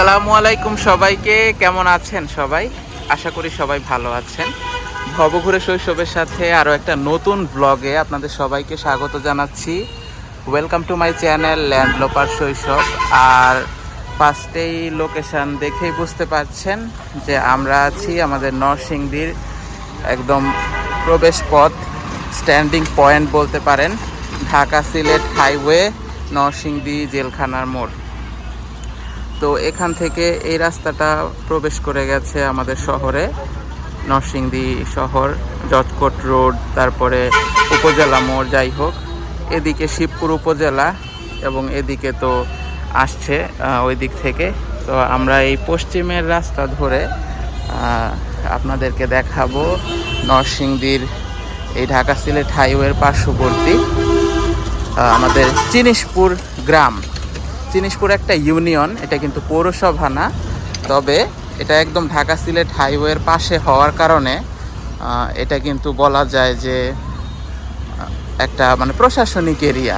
আসসালামু আলাইকুম সবাইকে। কেমন আছেন সবাই? আশা করি সবাই ভালো আছেন। ভবঘুরে শৈশবের সাথে আরও একটা নতুন ব্লগে আপনাদের সবাইকে স্বাগত জানাচ্ছি। Welcome to my channel Land Loper শৈশব আর ফার্স্টেই লোকেশন দেখেই বুঝতে পারছেন যে আমরা আছি আমাদের নরসিংদীর একদম প্রবেশ পথ স্ট্যান্ডিং পয়েন্ট বলতে পারেন, ঢাকা সিলেট হাইওয়ে নরসিংদী জেলখানার মোড়। তো এখান থেকে এই রাস্তাটা প্রবেশ করে গেছে আমাদের শহরে, নরসিংদী শহর, জজকোট রোড, তারপরে উপজেলা মোড় যাই হোক। এদিকে শিবপুর উপজেলা এবং এদিকে তো আসছে ওই দিক থেকে। তো আমরা এই পশ্চিমের রাস্তা ধরে আপনাদেরকে দেখাবো নরসিংদীর এই ঢাকা সিলেট হাইওয়ের পার্শ্ববর্তী আমাদের চিনিশপুর গ্রাম। চিনিশপুর একটা ইউনিয়ন, এটা কিন্তু পৌরসভা না তবে এটা একদম ঢাকা সিলেট হাইওয়ের পাশে হওয়ার কারণে এটা কিন্তু বলা যায় যে একটা মানে প্রশাসনিক এরিয়া।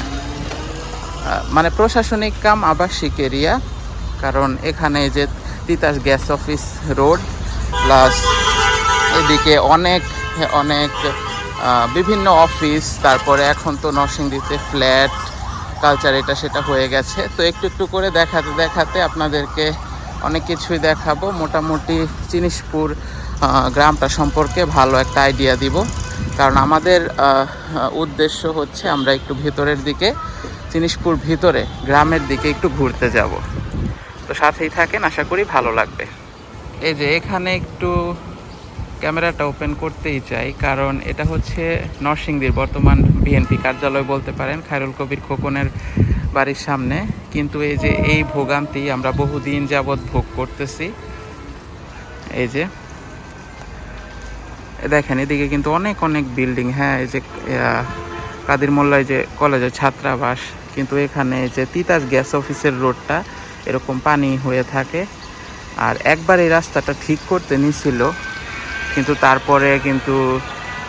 মানে প্রশাসনিক কাম আবাসিক এরিয়া, কারণ এখানে যে Titas gas office road, plus এদিকে অনেক অনেক বিভিন্ন অফিস, তারপরে এখন তো নরসিংদীতে ফ্ল্যাট কালচার এটা সেটা হয়ে গেছে। তো একটু একটু করে দেখাতে দেখাতে আপনাদেরকে অনেক কিছুই দেখাবো। মোটামুটি জিনিসপুর গ্রামটা সম্পর্কে ভালো একটা আইডিয়া দিব। কারণ আমাদের উদ্দেশ্য হচ্ছে আমরা একটু ভিতরের দিকে, জিনিসপুর ভিতরে, গ্রামের দিকে একটু ঘুরতে যাব। তো সাথেই থাকেন, আশা করি ভালো লাগবে। এই যে এখানে একটু ক্যামেরাটা ওপেন করতেই চাই, কারণ এটা হচ্ছে নরসিংদীর বর্তমান বিএনপি কার্যালয় বলতে পারেন, খায়রুল কবির খোকনের বাড়ির সামনে। কিন্তু এই যে এই ভোগান্তি আমরা বহুদিন যাবৎ ভোগ করতেছি, এই যে দেখেন এদিকে কিন্তু অনেক অনেক বিল্ডিং হ্যাঁ এই যে কাদির মোল্লায় যে কলেজের ছাত্রাবাস, কিন্তু এখানে যে তিতাস গ্যাস অফিসের রোডটা এরকম পানি হয়ে থাকে। আর একবার এই রাস্তাটা ঠিক করতে নিছিল কিন্তু তারপরে কিন্তু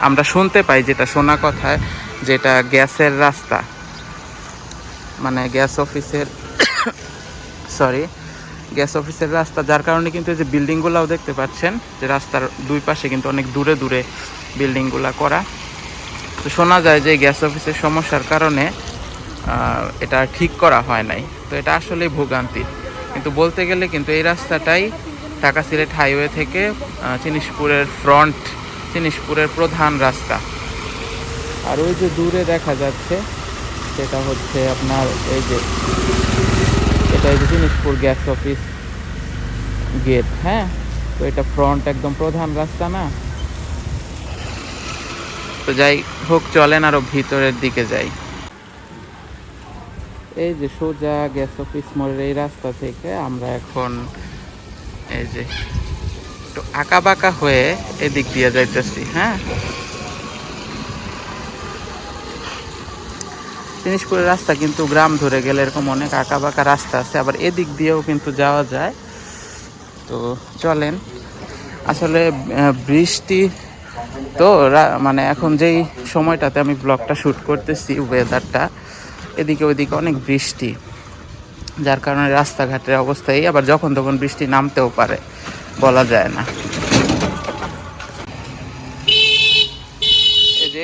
আমরা শুনতে পাই যেটা শোনা কথায়, যেটা গ্যাসের রাস্তা। মানে গ্যাস অফিসের সরি গ্যাস অফিসের রাস্তা, যার কারণে কিন্তু এই যে বিল্ডিংগুলোও দেখতে পাচ্ছেন, যে রাস্তার দুই পাশে কিন্তু অনেক দূরে দূরে বিল্ডিংগুলা করা। তো শোনা যায় যে গ্যাস অফিসের সমস্যার কারণে এটা ঠিক করা হয় নাই। তো এটা আসলে ভোগান্তি। কিন্তু বলতে গেলে কিন্তু এই রাস্তাটাই ঢাকা সিলেট হাইওয়ে থেকে আহ, জিনিসপুরের ফ্রন্ট জিনিসপুরের প্রধান রাস্তা। আর ওই যে দূরে দেখা যাচ্ছে সেটা হচ্ছে আপনার এই যে এটা এই যে জিনিসপুর গ্যাস অফিস গেট হ্যাঁ? তো এটা ফ্রন্ট একদম প্রধান রাস্তা না? তো যাই হোক চলেন আরও ভিতরের দিকে যাই। এই যে সোজা গ্যাস অফিস মোড়ের এই রাস্তা থেকে আমরা এখন এই যে, একটু আঁকা বাঁকা হয়ে এদিক দিয়ে যাইতেছি হ্যাঁ? জিনিসপুরের রাস্তা কিন্তু গ্রাম ধরে গেলে এরকম অনেক আঁকা বাঁকা রাস্তা আছে, আবার এদিক দিয়েও কিন্তু যাওয়া যায়। তো চলেন, আসলে বৃষ্টি তো মানে এখন যেই সময়টাতে আমি ব্লগটা শ্যুট করতেছি ওয়েদারটা এদিকে ওইদিকে অনেক বৃষ্টি। যার কারণে রাস্তাঘাটের অবস্থা এই, আবার যখন তখন বৃষ্টি নামতেও পারে, বলা যায় না।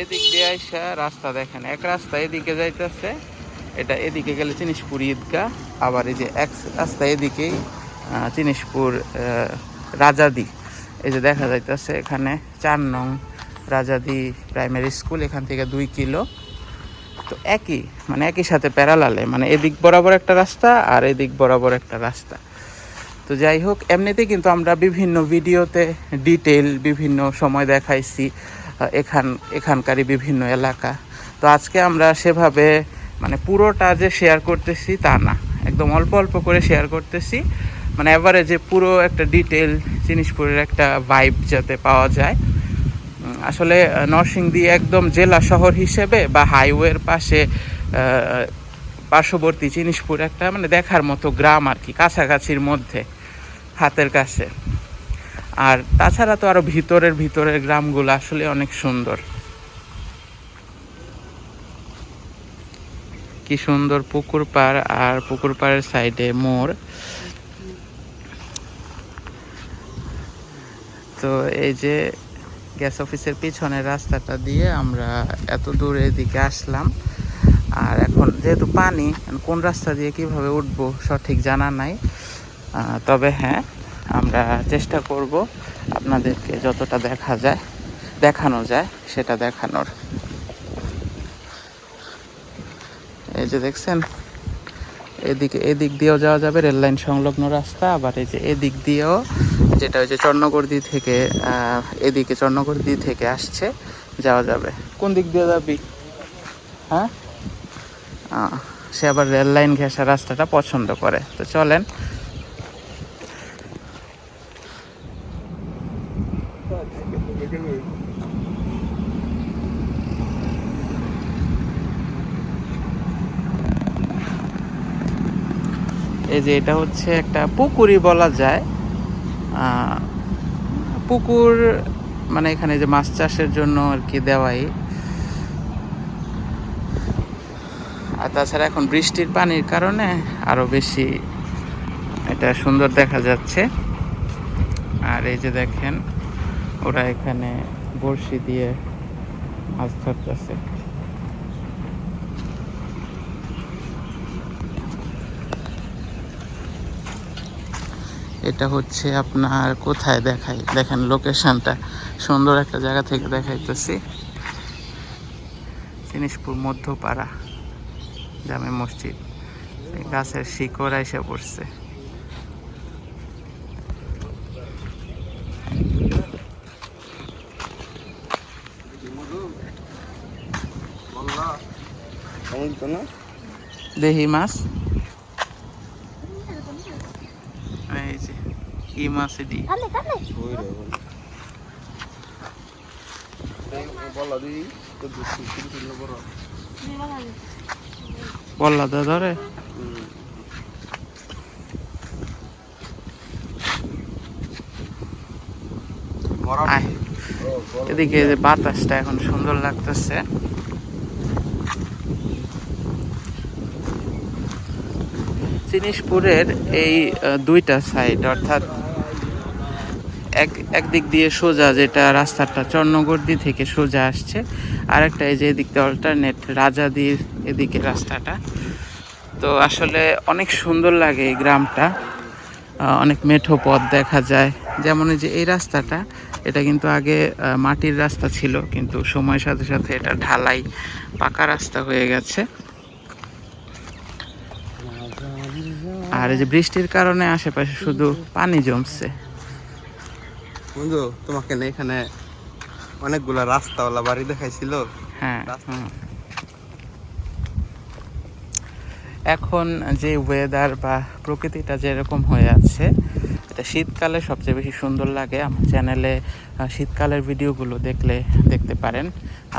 এদিক দিয়ে আইসা রাস্তা দেখেন, এক রাস্তা এদিকে যাইতেছে, এটা এদিকে গেলে চিনিসপুর ঈদগাহ, আবার এই যে এক রাস্তা এদিকেই চিনিসপুর রাজাদি। এই যে দেখা যাইতেছে এখানে চার নং রাজাদি প্রাইমারি স্কুল, এখান থেকে দুই কিলো। তো একই মানে একই সাথে প্যারালালে মানে এদিক বরাবর একটা রাস্তা আর এদিক বরাবর একটা রাস্তা। তো যাই হোক এমনিতে কিন্তু আমরা বিভিন্ন ভিডিওতে ডিটেল বিভিন্ন সময় দেখাইছি এখান, এখানকারই বিভিন্ন এলাকা। তো আজকে আমরা সেভাবে মানে পুরোটা যে শেয়ার করতেছি তা না, একদম অল্প অল্প করে শেয়ার করতেছি। মানে এভারেজে পুরো একটা ডিটেল জিনিসপুরের একটা ভাইব যাতে পাওয়া যায়। আসলে নরসিংদী একদম জেলা শহর হিসেবে বা হাইওয়ের পাশে পার্শ্ববর্তী জিনিসপুর একটা মানে দেখার মতো গ্রাম আর কি, কাছাকাছির মধ্যে, হাতের কাছে। আর তাছাড়া তো আরও ভিতরের ভিতরের গ্রামগুলো আসলে অনেক সুন্দর। কি সুন্দর পুকুর পাড় আর পুকুর পাড়ের সাইডে মোড়। তো এই যে গ্যাস অফিসের পিছনের রাস্তাটা দিয়ে আমরা এত দূর এদিকে আসলাম। আর এখন যেহেতু পানি, কোন রাস্তা দিয়ে কীভাবে উঠবো সঠিক জানা নাই। তবে হ্যাঁ আমরা চেষ্টা করব আপনাদেরকে যতটা দেখা যায়, দেখানো যায়, সেটা দেখানোর। এই যে দেখছেন এদিকে এদিক দিয়েও যাওয়া যাবে রেললাইন সংলগ্ন রাস্তা, আবার এই যে এদিক দিয়েও যেটা হচ্ছে চর্ণগর্দি থেকে এদিকে চর্ণগর্দি থেকে আসছে, যাওয়া যাবে। কোন দিক দিয়ে যাবি? হ্যাঁ? সে আবার রেললাইন ঘেঁষা রাস্তাটা পছন্দ করে। তো চলেন এই যে এটা হচ্ছে একটা পুকুরই বলা যায়। পুকুর মানে এখানে যে মাছ চাষের জন্য আর কি দেওয়াই। আর তাছাড়া এখন বৃষ্টির পানির কারণে আরও বেশি এটা সুন্দর দেখা যাচ্ছে। আর এই যে দেখেন, ওরা এখানে বড়শি দিয়ে মাছ ধরতেছে। এটা হচ্ছে আপনার কোথায় দেখাই? দেখেন লোকেশনটা সুন্দর একটা জায়গা থেকে দেখাইতেছি। জিনিসপুর মধ্যপাড়া জামে মসজিদ। গাছের শিকড় এসে পড়ছে। দেহি মাছ এই যে কি মাছ এটি বললা দা ধরে। এদিকে যে বাতাসটা এখন সুন্দর লাগতেছে। জিনিসপুরের এই দুইটা সাইড অর্থাৎ এক একদিক দিয়ে সোজা যেটা রাস্তাটা চর্ণগর্দি থেকে সোজা আসছে আর একটা এই যে এদিক দিয়ে অল্টারনেট রাজাদির এদিকে রাস্তাটা। তো আসলে অনেক সুন্দর লাগে এই গ্রামটা। অনেক মেঠো পথ দেখা যায়। যেমন যে এই রাস্তাটা, এটা কিন্তু আগে মাটির রাস্তা ছিল, কিন্তু সময়ের সাথে সাথে এটা ঢালাই, পাকা রাস্তা হয়ে গেছে। আর এই যে বৃষ্টির কারণে আশেপাশে শুধু পানি জমছে। বন্ধু তোমাকে না এখানে অনেকগুলা রাস্তাওয়ালা বাড়ি দেখাইছিল। হ্যাঁ এখন যে ওয়েদার বা প্রকৃতিটা যেরকম হয়ে আছে এটা শীতকালে সবচেয়ে বেশি সুন্দর লাগে। আমার চ্যানেলে শীতকালের ভিডিওগুলো দেখলে দেখতে পারেন।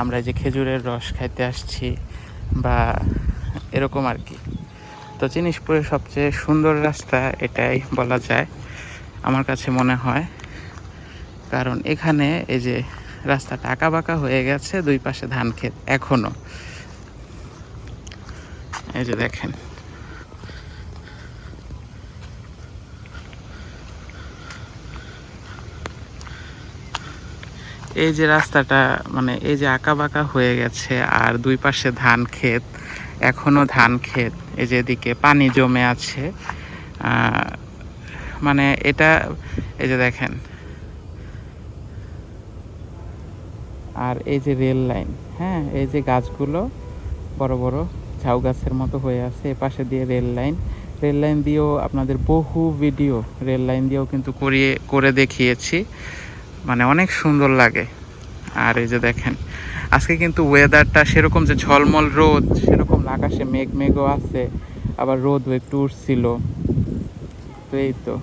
আমরা যে খেজুরের রস খাইতে আসছি বা এরকম আর কি। তো জিনিসপুরের সবচেয়ে সুন্দর রাস্তা এটাই বলা যায় আমার কাছে মনে হয়। কারণ এখানে এই যে রাস্তাটা আঁকা বাঁকা হয়ে গেছে, দুই পাশে ধান ক্ষেত এখনও। এই যে দেখেন। এই যে রাস্তাটা মানে এই যে আঁকা বাঁকা হয়ে গেছে, আর দুই পাশে ধান ক্ষেত, এখনও ধান ক্ষেত, এই যে এদিকে পানি জমে আছে। মানে এটা, এই যে দেখেন আর এই যে রেল লাইন হ্যাঁ এই যে গাছগুলো বড় বড় ঝাউ গাছের মতো হয়ে আছে পাশে দিয়ে রেল লাইন রেল লাইন দিয়েও আপনাদের বহু ভিডিও রেল লাইন দিয়েও কিন্তু করিয়ে, করে দেখিয়েছি। মানে অনেক সুন্দর লাগে। আর এই যে দেখেন, আজকে কিন্তু ওয়েদারটা সেরকম যে ঝলমল রোদ, সেরকম আকাশে মেঘ মেঘও আছে, আবার রোদও একটু উঠছিল। তো এই তো।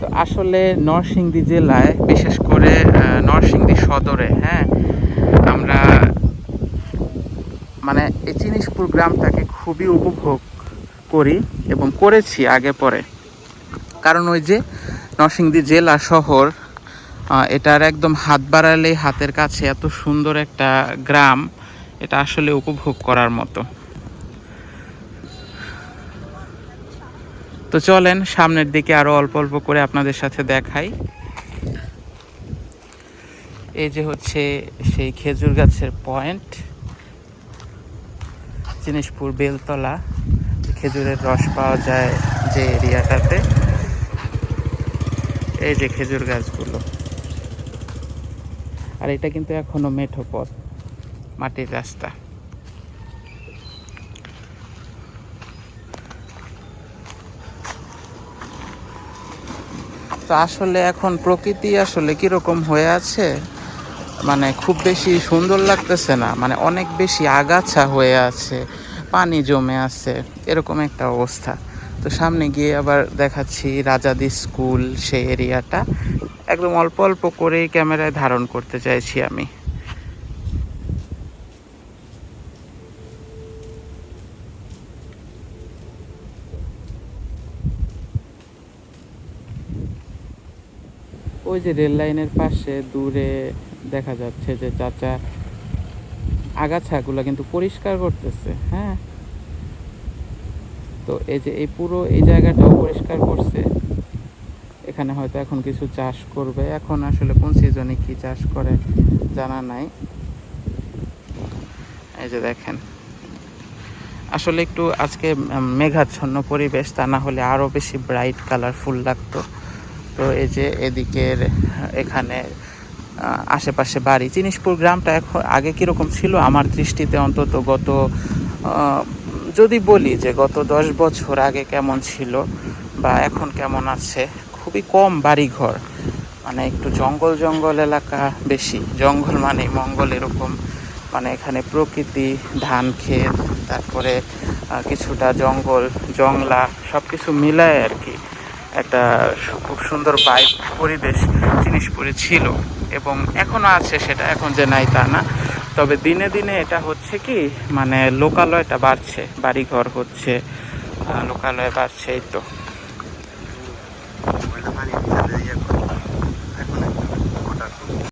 তো আসলে নরসিংদী জেলায় বিশেষ করে নরসিংদী সদরে হ্যাঁ? আমরা মানে এই জিনিসপুর গ্রামটাকে খুবই উপভোগ করি এবং করেছি আগে পরে। কারণ ওই যে নরসিংদী জেলা শহর এটার একদম হাত বাড়ালেই হাতের কাছে এত সুন্দর একটা গ্রাম, এটা আসলে উপভোগ করার মতো। তো চলেন, সামনের দিকে আরও অল্প অল্প করে আপনাদের সাথে দেখাই। এই যে হচ্ছে সেই খেজুর গাছের পয়েন্ট জিনিসপুর বেলতলা, খেজুরের রস পাওয়া যায় যে এরিয়াটাতে। এই যে খেজুর গাছগুলো। আর এটা কিন্তু এখনও মেঠো পথ, মাটির রাস্তা। তো আসলে এখন প্রকৃতি আসলে কীরকম হয়ে আছে? মানে খুব বেশি সুন্দর লাগতেছে না। মানে অনেক বেশি আগাছা হয়ে আছে, পানি জমে আছে, এরকম একটা অবস্থা। তো সামনে গিয়ে আবার দেখাচ্ছি রাজাদি স্কুল, সেই এরিয়াটা একদম অল্প অল্প করেই ক্যামেরায় ধারণ করতে চাইছি আমি। ওই যে রেল লাইনের পাশে দূরে দেখা যাচ্ছে যে চাচা আগাছাগুলো কিন্তু পরিষ্কার করতেছে হ্যাঁ? তো এই যে এই পুরো এই জায়গাটাও পরিষ্কার করছে। এখানে হয়তো এখন কিছু চাষ করবে। এখন আসলে কোন সিজনে কি চাষ করে জানা নাই। এই যে দেখেন। আসলে একটু আজকে মেঘাচ্ছন্ন পরিবেশ, তা না হলে আরও বেশি ব্রাইট কালারফুল লাগতো। তো এই যে এদিকের, এখানে আশেপাশে বাড়ি। জিনিসপুর গ্রামটা এখন আগে কীরকম ছিল? আমার দৃষ্টিতে অন্তত গত যদি বলি যে গত দশ বছর আগে কেমন ছিল বা এখন কেমন আছে, খুবই কম বাড়িঘর। মানে একটু জঙ্গল জঙ্গল এলাকা বেশি। জঙ্গল মানে মঙ্গল এরকম। মানে এখানে প্রকৃতি, ধান ক্ষেত, তারপরে কিছুটা জঙ্গল, জংলা সব কিছু মিলায় আর কি। একটা খুব সুন্দর বাইক পরিবেশ জিনিসপুরে ছিল এবং এখনও আছে সেটা, এখন যে নাই তা না। তবে দিনে দিনে এটা হচ্ছে কি মানে লোকালয়টা বাড়ছে, বাড়িঘর হচ্ছে লোকালয় বাড়ছে এই তো।